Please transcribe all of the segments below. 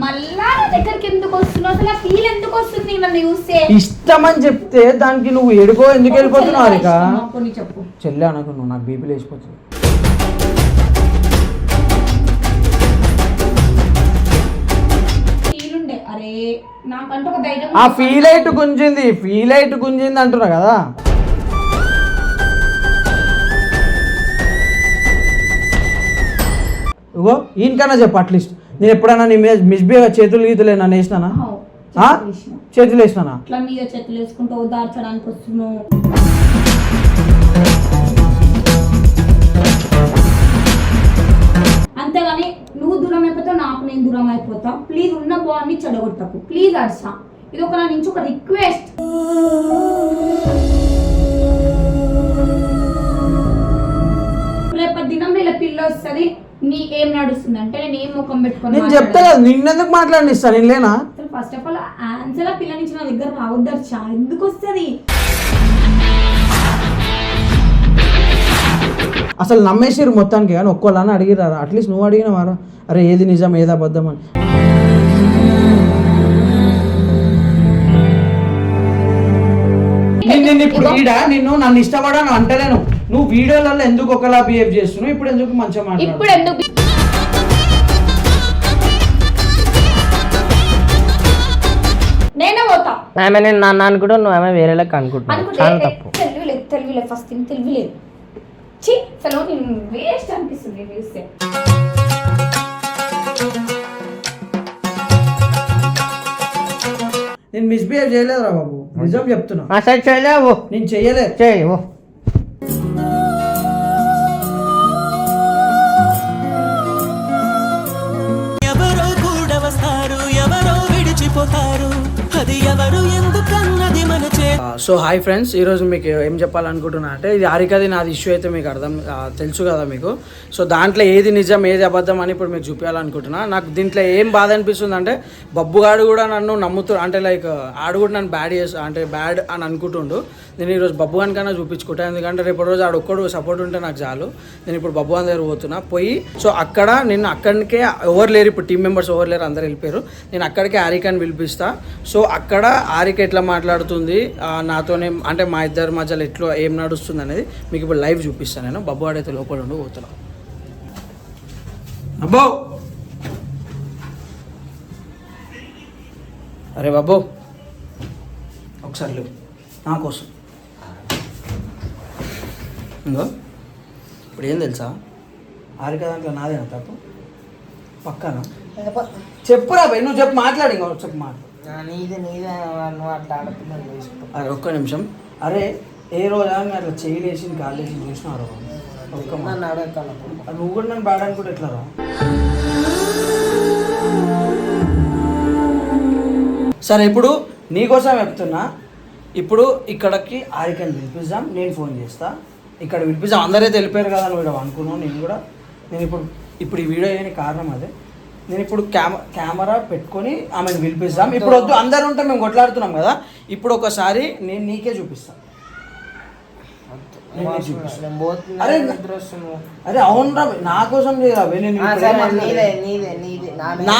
మళ్ళా నా దగ్గరికి ఎందుకు వస్తున్నావు? అసలు ఫీల్ ఎందుకు వస్తుంది నన్ను చూస్తే? ఇష్టం అని చెప్తే దానికి నువ్వు ఎడుకో ఎందుకు వెళ్ళిపోతున్నావు హారిక చెప్పు. చెల్లె అనకు నువ్వు నాకు బీపీ లేచిపోతుంది. ఫీల్ ఉండే అరే నాకంటూ ఒక ధైర్యం ఆ. ఫీల్ అయిట్ గుంజింది ఫీల్ అయిట్ గుంజింది అంటున్నా కదా. ఇగో ఈయనకన్నా చెప్పు అట్లీస్ట్. నేను ఎప్పుడైనా నీ మీద మిస్బిహేవ్ చేతులు గీతులు నన్ను వేసినానా? చేతులు వేసినానా? ఇట్లా మీద చేతులు వేసుకుంటూ ఓదార్చడానికి వస్తున్నావు. అంతేగాని నువ్వు దూరం అయిపోతావు నాకు నేను దూరం అయిపోతా. ప్లీజ్ ఉన్న బాండ్ని చెడగొట్టకు. ప్లీజ్ అర్ష ఇది ఒక నా నుంచి ఒక రిక్వెస్ట్ రేపటి దినం ఇలా పిల్ల వస్తుంది. నీ ఏం నడుస్తుంది? అంటే నేను ముఖం పెట్టుకొని నేను చెప్తా కదా నిన్నెందుకు మాట్లాడిస్తా నేను లేనా? ఫస్ట్ ఆఫ్ ఆల్ ఆన్సర్ పిల్ల నుంచి నా దగ్గర రావద్దు ఎందుకు వస్తుంది అసలు నమ్మేసిరు మొత్తానికి కానీ ఒక్కోళ్ళని అడిగిరారా? అట్లీస్ట్ నువ్వు అడిగిన వారా అరే ఏది నిజం ఏది అబద్ధం అని. నేను నిన్ను ఇప్పుడు ఈడ? నిన్ను నన్ను ఇష్టపడను అంటలేను. నువ్వు వీడియోలలో ఎందుకు ఒకలా బిహేవ్ చేస్తున్నావు? ఇప్పుడు ఎందుకు మంచిగా మాట్లాడు ఇప్పుడు ఎందుకు నేనే పోతా. ఆమె నేను నన్ను అనుకుంటా నువ్వు ఆమె వేరే లెక్క అనుకుంటున్నావు. అనుకుంటే చాలా తప్పు. తెలివిలేదు తెలివిలేదు ఫస్ట్ థింగ్ తెలివిలేదు నేను వేస్ట్ అనిపిస్తుంది నేను చూస్తే నేను మిస్బిహేవ్ చేయలేదురా బాబు. నిజం చెప్తున్నా. ఆ సైడ్ చేయలేవు. నేను చెయ్యలేదు చేయవు. ఎవరో సో హాయ్ ఫ్రెండ్స్ ఈరోజు మీకు ఏం చెప్పాలనుకుంటున్నా అంటే ఇది హారికది నాది ఇష్యూ అయితే మీకు అర్థం తెలుసు కదా మీకు. సో దాంట్లో ఏది నిజం ఏది అబద్ధం అని ఇప్పుడు మీకు చూపించాలనుకుంటున్నా. నాకు దీంట్లో ఏం బాధ అనిపిస్తుంది అంటే బబ్బుగాడు కూడా నన్ను నమ్ముతూ అంటే లైక్ ఆడు కూడా నన్ను బ్యాడ్ చేస్తా అంటే బ్యాడ్ అని అనుకుంటుండు. నేను ఈరోజు బబ్బు గాని కన్నా చూపించుకుంటా ఎందుకంటే రేపు రోజు ఆడు ఒక్కడు సపోర్ట్ ఉంటే నాకు చాలు. నేను ఇప్పుడు బబ్బు గాని దగ్గర పోతున్నా పోయి సో అక్కడ నేను అక్కడికే ఎవరు లేరు ఇప్పుడు టీం మెంబర్స్ ఎవరు లేరు అందరు వెళ్ళిపోయారు. నేను అక్కడికే ఆరికని పిలిపిస్తా. సో అక్కడ ఆరిక ఎట్లా మాట్లాడుతుంది నా నాతోనే అంటే మా ఇద్దరి మధ్యలో ఎట్లా ఏం నడుస్తుంది అనేది మీకు ఇప్పుడు లైవ్ చూపిస్తాను నేను. బబ్బు ఆడైతే లోపల ఉండి పోతున్నా. అబ్బో అరే బాబు ఒకసారి లేవు. నా కోసం. ఇంకో. ఇప్పుడు ఏం తెలుసా? ఆరిక దాంట్లో నాదేనా తప్పు పక్కన? చెప్పురా భయ్ నువ్వు చెప్పు మాట్లాడి ఇంకో చెప్పు మాట్లాడు. నీదే నీదే నువ్వు అట్లా ఆడుతున్నాను అరే ఒక్క నిమిషం. అరే ఏ రోజా అట్లా చేయలేసి వేసి చూసినారు ఒక్క. నన్ను అది నువ్వు కూడా నన్ను బ్యాడ్ అనుకుంటే ఎట్లా రా? సరే ఇప్పుడు నీకోసం చెప్తున్నా. ఇప్పుడు ఇక్కడికి ఆరికని పిలిపిద్దాం. నేను ఫోన్ చేస్తా. ఇక్కడ పిలిపిద్దాం. అందరైతే వెళ్ళిపోయారు కదా అని కూడా అనుకున్నాను నేను కూడా. నేను ఇప్పుడు ఇప్పుడు ఈ వీడియో అయ్యే కారణం అదే. నేను ఇప్పుడు కెమె కెమెరా పెట్టుకొని ఆమెను పిలిపిస్తాం. ఇప్పుడు వద్దు అందరు ఉంటే మేము కొట్లాడుతున్నాం కదా. ఇప్పుడు ఒకసారి నేను నీకే చూపిస్తాను అరే, అవునరా నా కోసం నేను నా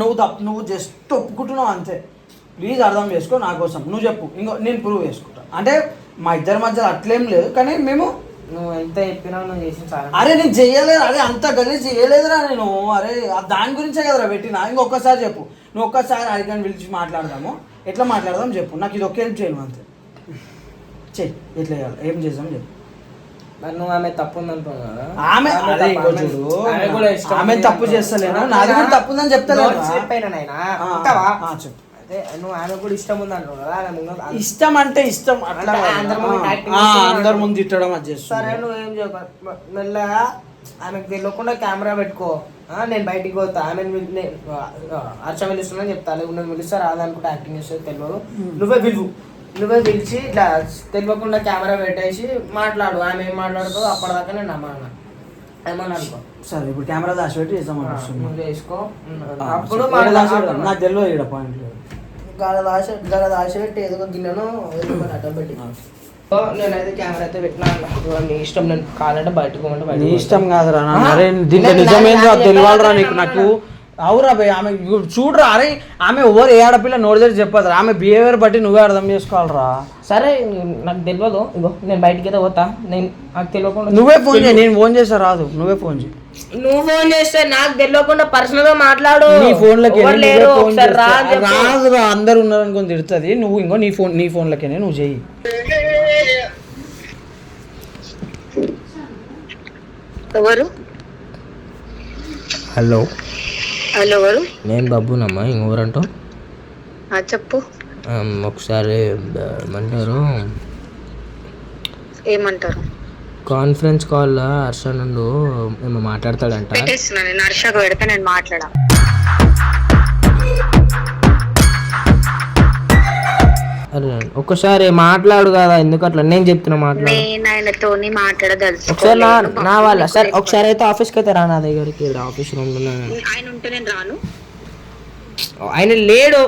నువ్వు తప్పు నువ్వు జస్ట్ ఒప్పుకుంటున్నావు అంతే. ప్లీజ్ అర్థం చేసుకో నా కోసం. నువ్వు చెప్పు. ఇంకో నేను ప్రూవ్ చేసుకుంటా. అంటే మా ఇద్దరి మధ్య అట్లేం లేదు కానీ మేము నువ్వు ఎంత చెప్పినావు నువ్వు చేసిన చాలా అరే నేను చెయ్యలేదు అరే అంత గలీజ్ చేయలేదురా నేను. అరే ఆ దాని గురించే కదరా పెట్టినా. ఇంకొకసారి చెప్పు. నువ్వు ఒక్కసారి అడిగాని పిలిచి మాట్లాడదాము. ఎట్లా మాట్లాడదాం చెప్పు. నాకు ఇది ఒకే హెల్ప్ చేయను అంతే. చెయ్యి ఎట్లా చేయాలి? ఏం చేద్దాం చెప్పు. మరి నువ్వు ఆమె తప్పు ఉందంటున్నావు కదా. ఆమె అదే ఇంకో ఆమె- చూడు. ఆమె కూడా ఇష్టం ఆమె ఉంది తప్పు. చేస్తలేనా? నాది కూడా తప్పు ఉందని చెప్తలేను? నాయనా. ఉంటావా? ఆ, చెప్పు. నువ్వు ఆమె కూడా ఇష్టం ఉంది అంటున్నావు కదా ఆమె ముందు ఇష్టం అంటే ఇష్టం అట్లా. అందరి ముందు acting. అందరి తిట్టడం అది సరే చేస్తాను నువ్వు ఏం మె- మెల్లగా ఆమెకు తెలియకుండా కెమెరా పెట్టుకో. ఆ, నేను బయటికి పోతా. ఆమె అర్చ పిలుస్తున్నా చెప్తా. లేకుండా పిలుస్తా రాదనుకుంటే యాక్టింగ్ చేస్తే తెలియదు. నువ్వే పిలువు. నువ్వే పిలిచి ఇట్లా తెలియకుండా కెమెరా పెట్టేసి మాట్లాడు. ఆమె ఏం మాట్లాడుతుందో అప్పటిదాకా నేను ఏమని అనుకో. సరే ఇప్పుడు కెమెరా దాచి పెట్టి చేద్దాం. నువ్వు చేసుకో ఆ, అప్పుడు సరే, దాచి పెడదాం. నాకు తెలియదు ఇక్కడ పాయింట్ లేదు గల దాశ గల దాశ పెట్టి ఏదో గిన్నెను అడ్డం పెట్టి. నేనైతే కెమెరా అయితే పెట్టినా. నీ ఇష్టం నేను కావాలంటే బయటకు నీ ఇష్టం కాదురా? అరే దీంట్లో నిజమేందో తెలియాలరా నీకు. నాకు అవురా భయ్ ఆమె చూడరా. అరే ఆమె ఎవరు ఏ ఆడపిల్ల నోటి దగ్గర చెప్పదు ఆమె బిహేవియర్ బట్టి నువ్వే అర్థం చేసుకోవాలరా. సరే నాకు తెలియదు ఇగో నేను బయటికి అయితే పోతా. నేను నాకు తెలియకుండా నువ్వే ఫోన్ చేయి. నేను ఫోన్ చేస్తా రాదు. నువ్వే ఫోన్ చేయి. నువ్వు ఫోన్ చేస్తే నాకు తెలియకుండా పర్సనల్గా మాట్లాడు. నీ ఫోన్లకి ఎవరు లేరు? ఒకసారి రా అని చెప్పు. రాదురా అందరు ఉన్నారు అనుకుని తిడుతుంది. నువ్వు ఇంకో నీ ఫోన్ నీ ఫోన్లకే నువ్వు చెయ్యి. ఎవరు? హలో. హలో ఎవరు? నేను బాబునమ్మా ఇంకెవరంటూ? ఆ, చెప్పు. ఒకసారి ఏమంటారు? ఏమంటారు? కాన్ఫరెన్స్ కాల్లో హర్ష నుండు ఏమో మాట్లాడతాడంట. పెట్టేస్తున్నా నేను హర్షకు పెడితే నేను మాట్లాడా? అరే ఒక్కసారి మాట్లాడు కదా ఎందుకు అట్లా? నేను చెప్తున్నా మాట్లాడు. నేను ఆయనతోని మాట్లాడదలుచు ఒకసారి నా నా వాళ్ళ సార్ ఒకసారి అయితే ఆఫీస్కి అయితే రా నా దగ్గరికి. ఆఫీస్ రూమ్ ఆయన ఉంటే నేను రాను. ఆయన లేడు.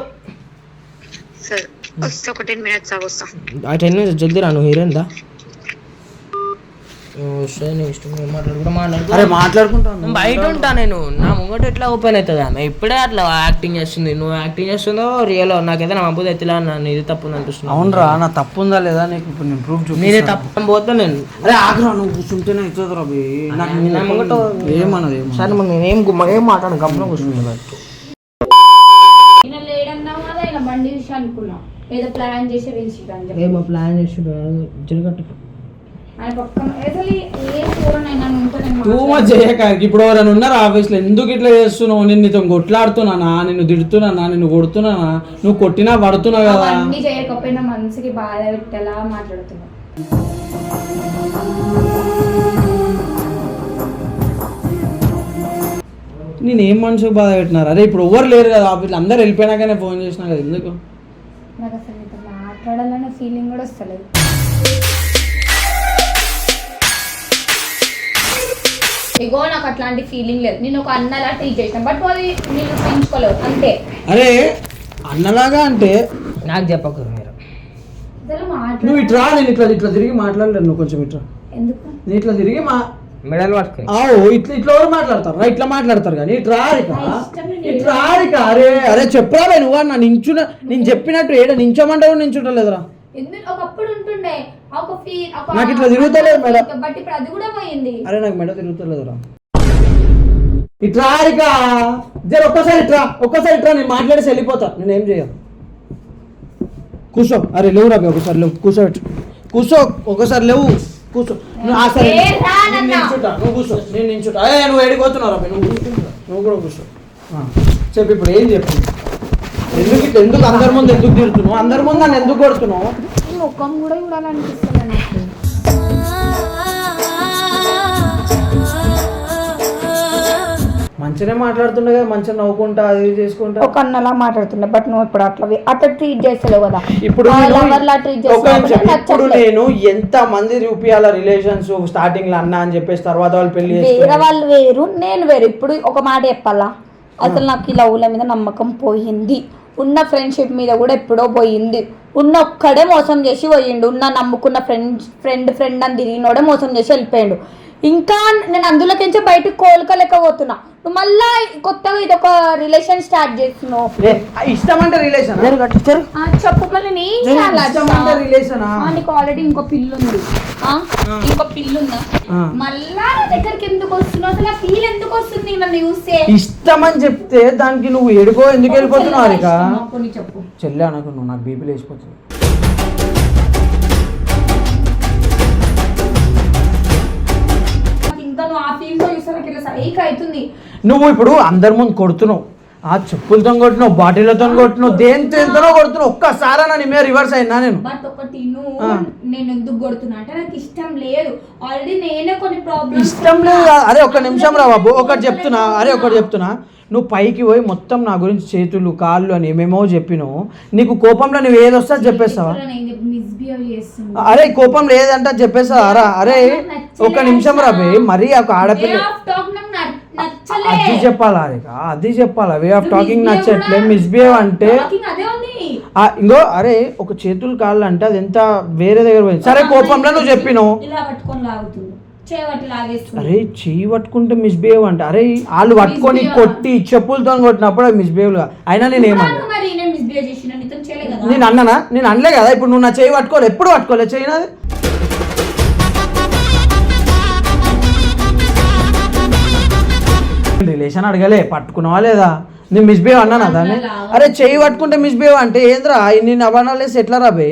సరే వస్తా ఒక టెన్ మినిట్స్ వస్తా. ఆ టెన్ మినిట్స్ జల్దీ రా నువ్వు హీరోయిన్ దా వస్తే నీ ఇష్టం ఏం మాట్లాడుకుంటా మాట్లాడుకో అరే మాట్లాడుకుంటాను బయట ఉంటా నేను. నా ముంగట ఎట్లా ఓపెన్ అవుతుంది? ఆమె ఇప్పుడే అట్లా యాక్టింగ్ చేస్తుంది. నువ్వు యాక్టింగ్ చేస్తుందో రియల్ నాకైతే నా మబ్బు ఎత్తిలా నన్ను ఇది తప్పు అనిపిస్తుంది. అవునరా నా తప్పు ఉందా లేదా నీకు? ఇప్పుడు నేను ప్రూఫ్ చూపి నేనే తప్పు పోతా నేను. అరే ఆగ్రా నువ్వు కూర్చుంటేనే అవుతుంది రవి నాకు నా ముంగట ఏమన్నది? సరే మరి నేనేం ఏం మాట్లాడు గమనం కూర్చున్నాను ఈయన లేడన్నావు కదా ఆయన బండి చూసి అనుకున్నా. ఏదో ప్లాన్ చేసి ఏమో ప్లాన్ చేసి జరగట్టు టూ మచ్ చేయక ఇప్పుడు ఎవరైనా ఉన్నారు ఆఫీస్లో? ఎందుకు ఇట్లా చేస్తున్నావు? నేను నీతో కొట్లాడుతున్నానా? నిన్ను తిడుతున్నానా? నిన్ను కొడుతున్నానా? నువ్వు కొట్టినా పడుతున్నావు కదా. అవన్నీ చేయకపోయినా మనసుకి బాధ పెట్టేలా మాట్లాడుతున్నా. నేను ఏం మనిషికి బాధ పెట్టినారు? అరే ఇప్పుడు ఎవరు లేరు కదా ఆఫీస్లో. అందరు వెళ్ళిపోయినాకనే ఫోన్ చేసినా కదా. ఎందుకు? నాకు అసలు మాట్లాడాలనే ఫీలింగ్ కూడా వస్తలేదు. ఇగో నాకు అట్లాంటి ఫీలింగ్ లేదు. నేను ఒక అన్నలా ట్రీట్ చేసిన బట్ అది నేను పెంచుకోలేవు అంతే. అరే అన్నలాగా అంటే నాకు చెప్పకు మీరు. నువ్వు ఇట్రా నేను ఇట్లా ఇట్లా తిరిగి మాట్లాడలేను నువ్వు కొంచెం ఇట్లా ఎందుకు? నేను ఇట్లా తిరిగి మా మెడల్ పట్టుకుని. ఆవు ఇట్లా ఇట్లా ఎవరు మాట్లాడతారు? రా ఇట్లా మాట్లాడతారు కానీ ఇట్లా నేను ఇట్లా రారిక అరే అరే చెప్పరా నువ్వు నా నించున నేను చెప్పినట్టు ఏడ నించోమంటే కూడా నించుంటలేదురా. ఎందుకు? ఒకప్పుడు ఉంటుండే. ఒక ఫీ ఒక నాకు ఇట్లా తిరుగుతలేదు మేడం. బట్ ఇప్పుడు అది కూడా పోయింది. అరే నాకు మెడ తిరుగుతలేదురా ఇట్లా రారిక జర ఒక్కసారి ఇట్రా ఒక్కసారి ఇట్రా నేను మాట్లాడేసి వెళ్ళిపోతా. నేను ఏం చేయను కూర్చో. అరే లేవు రాబి ఒకసారి లేవు. కూర్చోబెట్టు కూర్చో ఒకసారి లేవు. కూర్చో. నువ్వు ఆ సరే. రా నేను. నించుంటా. నువ్వు కూర్చో. నేను నించుంటా. అయ్యే నువ్వు ఏడిపోతున్నావు రాబి నువ్వు కూర్చుంటా నువ్వు కూడా కూర్చో. చెప్పు ఇప్పుడు ఏం చెప్పు? ఎందుకు ఇట్లా- ఎందుకు అందరి ముందు ఎందుకు తిడుతున్నావు అందరి ముందు నన్ను ఎందుకు కొడుతున్నావు? ముఖం కూడా చూడాలనిపిస్తుంది నాకు. మంచిగానే మాట్లాడుతుండే కదా మంచిగా నవ్వుకుంటా అది చేసుకుంటా. ఒక అన్నలా మాట్లాడుతున్నా బట్ నువ్వు ఇప్పుడు అట్లా అట్లా ట్రీట్ చేస్తలేవు కదా. ఇప్పుడు ఇప్పుడు. నేను ఎంత మంది చూపియాల రిలేషన్స్ స్టార్టింగ్లో అన్న అని చెప్పేసి తర్వాత వాళ్ళు పెళ్ళి వేరే. వాళ్ళు వేరు నేను వేరు. ఇప్పుడు ఒక మాట చెప్పాలా? అసలు నాకు ఈ లవ్ల మీద నమ్మకం పోయింది. ఉన్న ఫ్రెండ్షిప్ మీద కూడా ఎప్పుడో పోయింది. ఉన్న ఒక్కడే మోసం చేసి పోయిండు. ఉన్న నమ్ముకున్న ఫ్రెండ్ ఫ్రెండ్ ఫ్రెండ్ అని తిరిగినోడే మోసం చేసి వెళ్ళిపోయాడు. ఇంకా నేను అందులోకించి బయటకు కోలుకోలేకపోతున్నా. మళ్ళా కొత్తగా ఇది ఒక రిలేషన్ స్టార్ట్ చేస్తున్నావు ఇష్టం అంటే రిలేషన్ ఆ, చెప్పు మళ్ళీ నేను ఇష్టం. అంటే? రిలేషనా ఆ, నీకు ఆల్రెడీ ఇంకో పిల్లు ఉంది ఆ? ఇంకో పిల్లు ఉందా ఆ. మళ్ళా నా దగ్గరికి ఎందుకు వస్తున్నావు? అసలు ఆ ఫీల్ ఎందుకు వస్తుంది నన్ను చూస్తే? ఇష్టం అని చెప్తే దానికి నువ్వు ఎడుకో ఎందుకు వెళ్ళిపోతున్నావు హారిక కొన్ని చెప్పు. చెల్లె అనకు నువ్వు నాకు బీపీ లేచిపోతుంది. నాకు ఇంకా నువ్వు ఆ ఫీల్తో చూస్తే నాకు ఇట్లా సైక్ అవుతుంది. నువ్వు ఇప్పుడు అందరి ముందు కొడుతున్నావు. ఆ చెప్పులతో కొట్టినావు బాటిలతో కొట్టినావు దేంతో ఎంతనో కొడుతున్నావు. ఒక్కసారి నీ మీద రివర్స్ అయినా నేను. బట్ ఒకటి నువ్వు. నేను ఎందుకు కొడుతున్నా అంటే నాకు ఇష్టం లేదు. ఆల్రెడీ నేనే కొన్ని ప్రాబ్లమ్స్ ఇష్టం లేదు. అరే ఒక నిమిషం రా బాబు. ఒకటి చెప్తున్నా. అరే ఒకటి చెప్తున్నా. నువ్వు పైకి పోయి మొత్తం నా గురించి చేతులు కాళ్ళు అని ఏమేమో చెప్పినావు. నీకు కోపంలో నువ్వు ఏది వస్తే చెప్పేస్తావా? అరే కోపం లేదంటే అది చెప్పేస్తావా? అరా అరే ఒక నిమిషం రా మరీ ఒక ఆడపిల్ల. అది చెప్పాలా హారిక అది చెప్పాలా? వే ఆఫ్ టాకింగ్ నచ్చట్లే మిస్బిహేవ్ అంటే అదే ఇంకో అరే ఒక చేతులు కాళ్ళు అంటే అది ఎంత వేరే దగ్గర పోయింది. సరే కోపంలో నువ్వు చెప్పినావు. అరే చెయ్యి పట్టుకుంటే మిస్బిహేవ్ అంటే అరే వాళ్ళు పట్టుకొని. కొట్టి చెప్పులతో కొట్టినప్పుడు అది గా అయినా నేను ఏమన్నా నేను మిస్బిహేవ్ అన్నానా? నేను అనలే కదా ఇప్పుడు నువ్వు నా చెయ్యి పట్టుకోవాలి ఎప్పుడు పట్టుకోలే? చెయ్యి రిలేషన్ అడగలే పట్టుకున్నావా లేదా? నేను మిస్బిహేవ్ అన్నానా దాన్ని? అరే చెయ్యి పట్టుకుంటే మిస్బిహేవ్ అంటే ఏంద్రా? నేను అవనాలేసి ఎట్లా రా బే?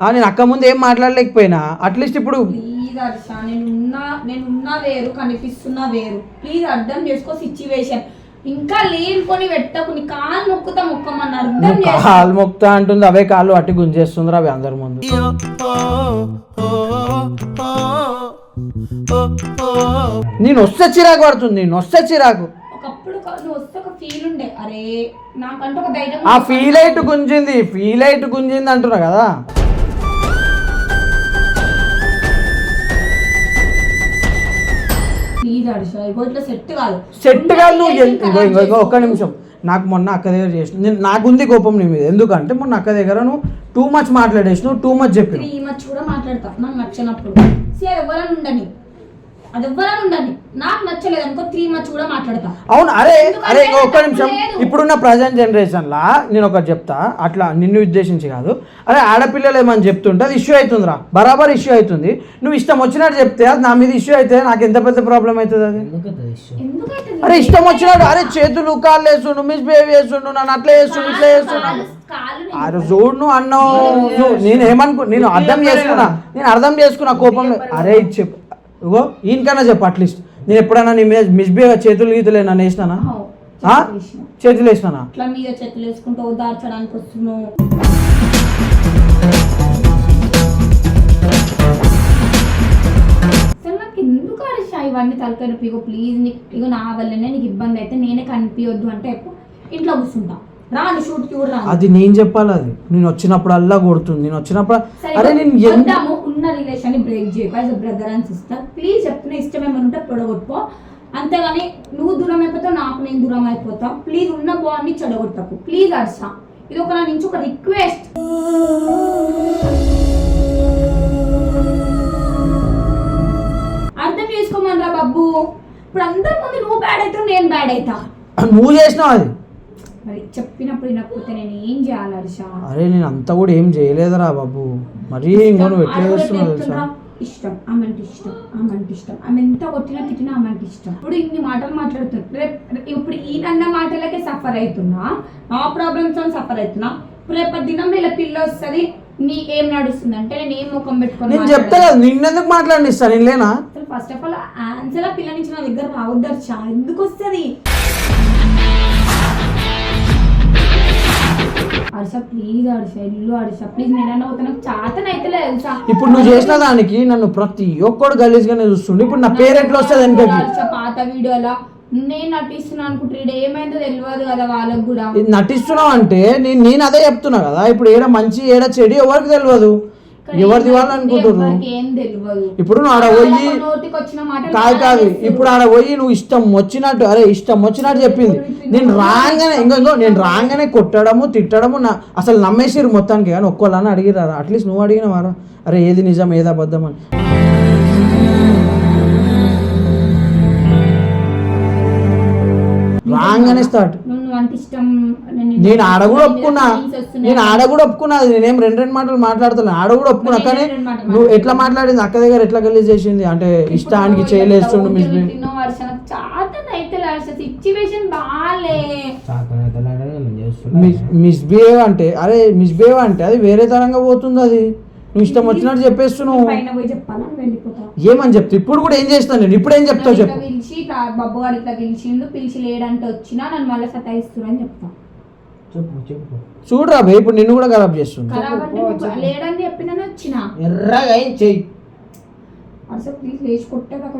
ఆ, నేను అక్క ముందు ఏం మాట్లాడలేకపోయినా? అట్లీస్ట్ ఇప్పుడు ప్లీజ్ హర్ష నేను ఉన్నా నేను ఉన్నా వేరు కనిపిస్తున్నా వేరు. ప్లీజ్ అర్థం చేసుకో సిచ్యువేషన్ ఇంకా లేనిపోని పెట్టకు నీ కాలు మొక్కుతా మొక్కమని అర్థం కాలు మొక్తా అంటుంది అవే కాళ్ళు అట్టి గుంజేస్తుందిరా అవి అందరి ముందు. నేను వస్తే చిరాకు పడుతుంది నేను వస్తే చిరాకు. ఆ ఫీల్ అయిట్ గుంజింది ఫీల్ అయిట్ గుంజింది అంటున్నా కదా. సెట్ కాదు. సెట్ కాదు నువ్వు ఒక్క నిమిషం. నాకు మొన్న అక్క దగ్గర చేసిన నేను నాకుంది కోపం నీ మీద. ఎందుకంటే మొన్న అక్క దగ్గర నువ్వు టూ మచ్ మాట్లాడేసినావు టూ మచ్ చెప్పిన త్రీ మచ్ కూడా మాట్లాడతా నాకు నచ్చినప్పుడు. సే అది ఎవరైనా ఉండని అది ఎవరైనా ఉండని నాకు నచ్చలేదు అనుకో త్రీ మచ్ కూడా మాట్లాడతా. అవును అరే అరే ఒక్క నిమిషం. ఇప్పుడున్న ప్రజెంట్ జనరేషన్లా నేను ఒకటి చెప్తా. అట్లా నిన్ను ఉద్దేశించి కాదు. అరే ఆడపిల్లలు ఏమని చెప్తుంటే అది ఇష్యూ అవుతుందిరా. బరాబర్ ఇష్యూ అవుతుంది. నువ్వు ఇష్టం వచ్చినట్టు చెప్తే అది నా మీద ఇష్యూ అయితే నాకు ఎంత పెద్ద ప్రాబ్లం అవుతుంది అది? అరే ఇష్టం వచ్చినట్టు అరే చేతులు కాళ్ళు వేస్తుండు మిస్బిహేవ్ చేస్తుండు నన్ను అట్లా చేస్తుండు ఇట్లా చేస్తుండు కాలు అరే చూడు నువ్వు అన్నావు నువ్వు నేను ఏమనుకో నేను అర్థం చేసుకున్నా. నేను అర్థం చేసుకున్నా కోపం అరే ఇది చెప్పు. ఇగో ఈయనకన్నా చెప్పు అట్లీస్ట్ నేను ఎప్పుడైనా నీ మీద మిస్బిహేవ్ చేతులు గీతులే నన్ను వేసినానా? చేతులు వేసినానా? ఇట్లా మీద చేతులు వేసుకుంటూ ఓదార్చడానికి వస్తున్నావు. ఎందుకు హర్ష ఇవన్నీ తలకాయ ప్లీజ్ నీకు ఇగో నా వల్లనే నీకు ఇబ్బంది అయితే నేనే కనిపించొద్దు అంటే ఇంట్లో కూర్చుంటా. రాను షూట్కి కూడా అది నేను చెప్పాలి అది. నేను వచ్చినప్పుడు అల్లా కొడుతుంది. నేను వచ్చినప్పుడు అరే నేను ఎంత వద్దాము. ఉన్న రిలేషన్ని బ్రేక్ చేయకు యాజ్ బ్రదర్ అని సిస్టర్ ప్లీజ్ చెప్తున్నా ఇష్టం ఏమైనా ఉంటే పొడగొట్టుకో. అంతేగాని నువ్వు దూరం అయిపోతావు నాకు నేను దూరం అయిపోతా. ప్లీజ్ ఉన్న బాండ్ని చెడగొట్టకు. ప్లీజ్ హర్ష ఇది ఒక నా నుంచి ఒక రిక్వెస్ట్ అర్థం చేసుకోమనరా బాబు. ఇప్పుడు అందరి ముందు నువ్వు బ్యాడ్ అవుతావు నేను బ్యాడ్ అవుతా. నువ్వు చేసినావు అది. మరి చెప్పినప్పుడు వినకపోతే నేను ఏం చేయాలి హర్ష? అరే నేను అంతా కూడా ఏం చేయలేదురా బాబు. మరీ ఇంకా నువ్వు ఎట్లా చేస్తున్నావు తెలుసా? ఇష్టం. ఆమె అంటే ఇష్టం. ఆమె అంటే ఇష్టం. ఆమె ఎంత కొట్టినా తిట్టినా ఆమె అంటే ఇష్టం. ఇప్పుడు ఇన్ని మాటలు మాట్లాడుతున్నా. రేపు ఇప్పుడు ఈయనన్న మాటలకే సఫర్ అవుతున్నా? నా ప్రాబ్లమ్స్ సఫర్ అవుతున్నా? రేపటి దినం ఇలా పిల్ల వస్తుంది నీ ఏం నడుస్తుంది అంటే నేను ఏం ముఖం పెట్టుకొని నేను చెప్తా కదా నిన్నెందుకు మాట్లాడిస్తా నేను లేనా? ఫస్ట్ ఆఫ్ ఆల్ ఆన్సర్ ఆ పిల్ల నుంచి నా దగ్గర రావద్దు ఎందుకు వస్తుంది? హర్ష ప్లీజ్ హర్ష ఇల్లు ప్లీజ్ నేనన్నా అవుతా నాకు చాతనైతే లేదు తెలుసా? ఇప్పుడు నువ్వు చేసిన దానికి నన్ను ప్రతి ఒక్కడు గలీజ్గానే చూస్తుండే. ఇప్పుడు నా పేరు ఎట్లా వస్తుంది వెనకకి? హర్ష పాత వీడియోలో నేను నటిస్తున్నా అనుకుంటే ఏమైందో తెలియదు కదా వాళ్ళకి కూడా. ఇది నటిస్తున్నావు అంటే నేను నేను అదే చెప్తున్నా కదా. ఇప్పుడు ఏడ మంచి ఏడ చెడు ఎవరికి తెలియదు ఎవరిది వాళ్ళు అనుకుంటున్నారు ఇప్పుడు నువ్వు ఆడ పోయి కాదు కాదు. ఇప్పుడు ఆడ పోయి నువ్వు ఇష్టం వచ్చినట్టు అరే ఇష్టం వచ్చినట్టు చెప్పింది. నేను రాగానే ఇంకో ఇంకో నేను రాగానే కొట్టడము తిట్టడము నా అసలు నమ్మేసిరు మొత్తానికి. కానీ ఒక్కళ్ళని అడిగిరారా అట్లీస్ట్ నువ్వు అడిగినవారా? అరే ఏది నిజం ఏది అబద్ధం అని. రాగానే స్టార్ట్ నేను ఆడ కూడా ఒప్పుకున్నా. నేను ఆడ కూడా ఒప్పుకున్నా. అది నేనేం రెండు రెండు మాటలు మాట్లాడుతున్నా ఆడ కూడా ఒప్పుకున్నా. నేను కానీ నువ్వు ఎట్లా మాట్లాడింది? అక్క దగ్గర ఎట్లా గలీజ్ చేసింది? అంటే ఇష్టానికి చేయలేస్తుండు మిస్ మిస్బిహేవ్ అంటే అరే మిస్బిహేవ్ అంటే అది వేరే తరంగా పోతుంది అది. నువ్వు ఇష్టం వచ్చినట్టు చెప్పేస్తున్నావు. పైన పోయి ఏమని చెప్తా? ఇప్పుడు కూడా ఏం చేస్తాను నేను? ఇప్పుడు ఏం చెప్తావు చెప్పు. ఇట్లా పిలిచి ఇట్లా బబ్బు గారు ఇట్లా పిలిచిండు పిలిచి లేడంటే వచ్చినా నన్ను మళ్ళీ సతాయిస్తున్నా చెప్తా. చెప్పు చెప్పు. చూడరా బే ఇప్పుడు నిన్ను కూడా ఖరాబ్ చేస్తుంది. నువ్వు లేడని చెప్పినా వచ్చిన? ఎర్రగా ఏం చెయ్యి అసలు ప్లీజ్ లేచి కొట్టేదాకా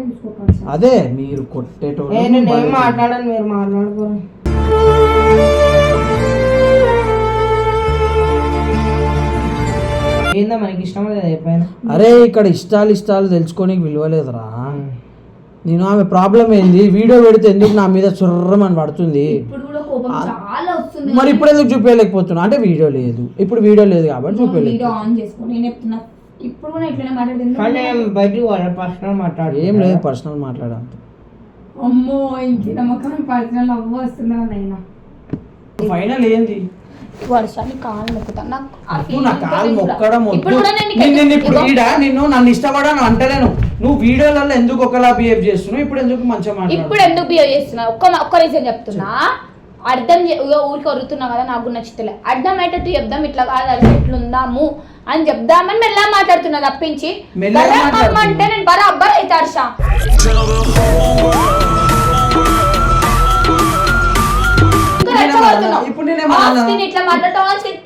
అదే మీరు కొట్టేటోళ్ళు నేను ఏం మాట్లాడాను మీరు మాట్లాడుకోండి అరే ఇక్కడ ఇష్టాలు ఇష్టాలు తెలుసుకోనికి విలువలేదురా. నేను ఆమె ప్రాబ్లం ఏంది? వీడియో పెడితే ఎందుకు నా మీద చుర్రమని పడుతుంది? ఇప్పుడు కూడా కోపం చాలా వస్తుంది. మరి ఇప్పుడు ఎందుకు చూపించలేకపోతున్నా అంటే వీడియో లేదు. ఇప్పుడు వీడియో లేదు కాబట్టి చూపించలేదు ఇప్పుడు కూడా ఇట్లనే బయటికి పోవాలి పర్సనల్ మాట్లాడు ఏం లేదు పర్సనల్ మాట్లాడా అమ్మో ఇంటి నమ్మకం పర్సనల్ అవ్వ నైనా ఫైనల్ ఏంది? వర్షాన్ని కాలు మొక్కుతా నాకు నా కాలు. మొక్కడం. ఇప్పుడు నేను ఈడ నిన్ను నన్ను ఇష్టపడాను అంటలేను. నువ్వు వీడియోలలో ఎందుకు ఒకలా బిహేవ్ చేస్తున్నావు? ఇప్పుడు ఎందుకు మంచిగా ఇప్పుడు ఎందుకు బిహేవ్ చేస్తున్నా ఒక్క ఒక్క రీజన్ చెప్తున్నా. అర్థం ఊరికి వరుతున్నా కదా నాకు నచ్చుతలే. అర్థమయ్యేటట్టు చెప్దాం ఇట్లా కాదు అది ఎట్లుందాము అని చెప్దామని మెల్లగా మాట్లాడుతున్నా తప్పించి. అంటే నేను బరాబర్ అయితే హర్ష. నేను ఇట్లా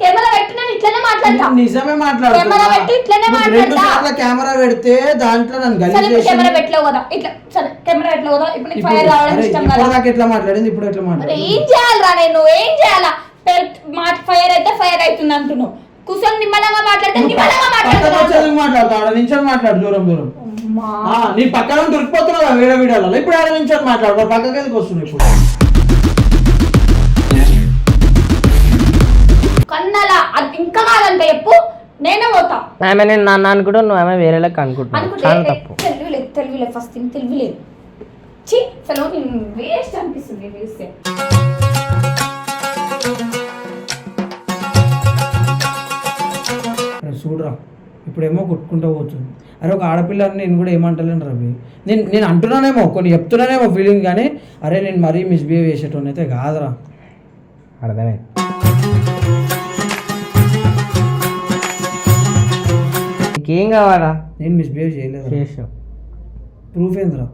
కెమెరా పెట్టి నేను ఇట్లనే మాట్లాడతా. నేను నిజమే కెమెరా పెట్టి ఇట్లనే రెండు కెమెరా పెడితే దాంట్లో నన్ను సరే గలీజ్ ఇప్పుడు చేసి కెమెరా పెట్టలేవు కదా. ఇట్లా సరే కెమెరా పెట్టలేవు కదా. ఇప్పుడు నీకు ఫైర్ రావడం అరే, ఇష్టం ఇప్పుడు కదా నాకు ఎట్లా మాట్లాడింది? ఇప్పుడు ఎట్లా మరి మాట్లాడింది ఏం చేయాలరా నేను? ఏం చేయాలా? మాట ఫైర్ అయితే ఫైర్ అవుతుంది అంటున్నావు. కూర్చొని నిమ్మలంగా మాట్లాడితే నిమ్మలంగా మాట్లాడుతున్నావు మాట్లాడతా ఆడ మాట్లాడు దూరం దూరం. నీ పక్కన దొరికిపోతున్నావు వీడియోలలో. ఇప్పుడు ఆడ నించొని మాట్లాడు పక్కకి వస్తున్నావు ఇప్పుడు? కన్నలా అది ఇంకా కాదంటే చెప్పు నేనే పోతా. ఆమె నేను నన్ను అనుకుంటా నువ్వు ఆమె వేరే లెక్క అనుకుంటున్నావు అనుకుంటే చాలా తప్పు. తెలివిలేదు తెలివిలేదు ఫస్ట్ థింగ్ తెలివిలేదు చి అసలు నేను వేస్ట్ అనిపిస్తుంది చూస్తే చూడరా ఇప్పుడేమో కొట్టుకుంటూ పోతుంది. అరే ఒక ఆడపిల్లని నేను కూడా ఏమంటలేను రవి. నేను నేను అంటున్నానేమో కొన్ని చెప్తున్నానేమో ఫీలింగ్ కానీ అరే నేను మరీ మిస్బిహేవ్ చేసేటోని అయితే కాదురా. అర్థమైంది. నీకేం కావాలా? నేను మిస్బిహేవ్ చేయలేదు చేసావు. ప్రూఫ్ ఏందిరా?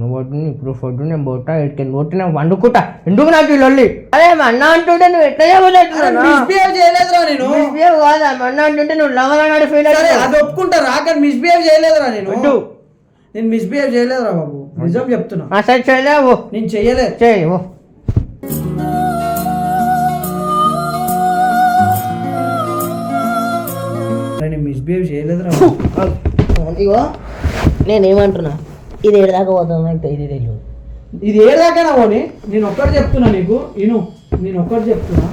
నువ్వు వద్దు ఇప్పుడు ఫుడ్ నేను బొట్టా ఇటుకెళ్ళి బొట్టు నేను వండుకుంటా. ఎందుకు నాకు లొల్లి? అదే మా అన్న అంటుంటే నువ్వు ఎట్లా చేయబోతున్నావు? మిస్బిహేవ్ చేయలేదురా నేను. మిస్బిహేవ్ కాదా? మా అన్న అంటుంటే నువ్వు లవర్ అన్నాడు ఫీల్ అది ఒప్పుకుంటారా కానీ మిస్బిహేవ్ చేయలేదురా నేను. వద్దు. నేను మిస్బిహేవ్ చేయలేదురా బాబు. నిజం చెప్తున్నా. సరే చేయలేవు నేను చెయ్యలేదు చేయి మిస్బిహేవ్ చేయలేదురా ఇగో నేనేమంటున్నా ఇది ఏడదాకా పోతుంది నాకు ఇది తెలియదు ఇది ఏ దాకైనా పోనీ? నేను ఒక్కటి చెప్తున్నా నీకు ఇను నేను ఒక్కటి చెప్తున్నా.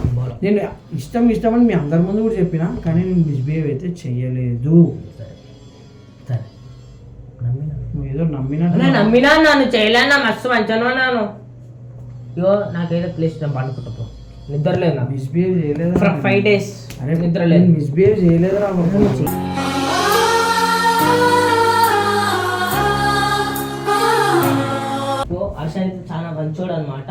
నేను ఇష్టం ఇష్టం అని మీ అందరి ముందు కూడా చెప్పిన కానీ నేను మిస్బిహేవ్ అయితే నమ్మినా? నువ్వు ఏదో నమ్మినట్టు నేను నమ్మినా నన్ను చేయలేనా? మస్తు మంచిగా నాను? ఇగో నాకైతే ప్లేస్ నేను పండుకుంటా నిద్ర లేదు నాకు మిస్బిహేవ్ చేయలేదు ఫైవ్ డేస్ అరే నిద్ర లేదు మిస్బిహేవ్ చేయలేదురా బాబు ఇగో హర్ష అయితే చాలా మంచోడు అనమాట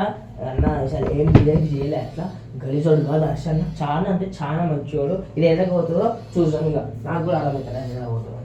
అన్న అసలు ఏం బిహేవ్ చేయలే అట్లా. గలీజోడు కాదు హర్ష అన్న చాలా అంటే చాలా మంచోడు. ఇది ఎదగబోతుందో చూసాం ఇక. నాకు కూడా అర్థమవుతుంది ఎలా పోతుందో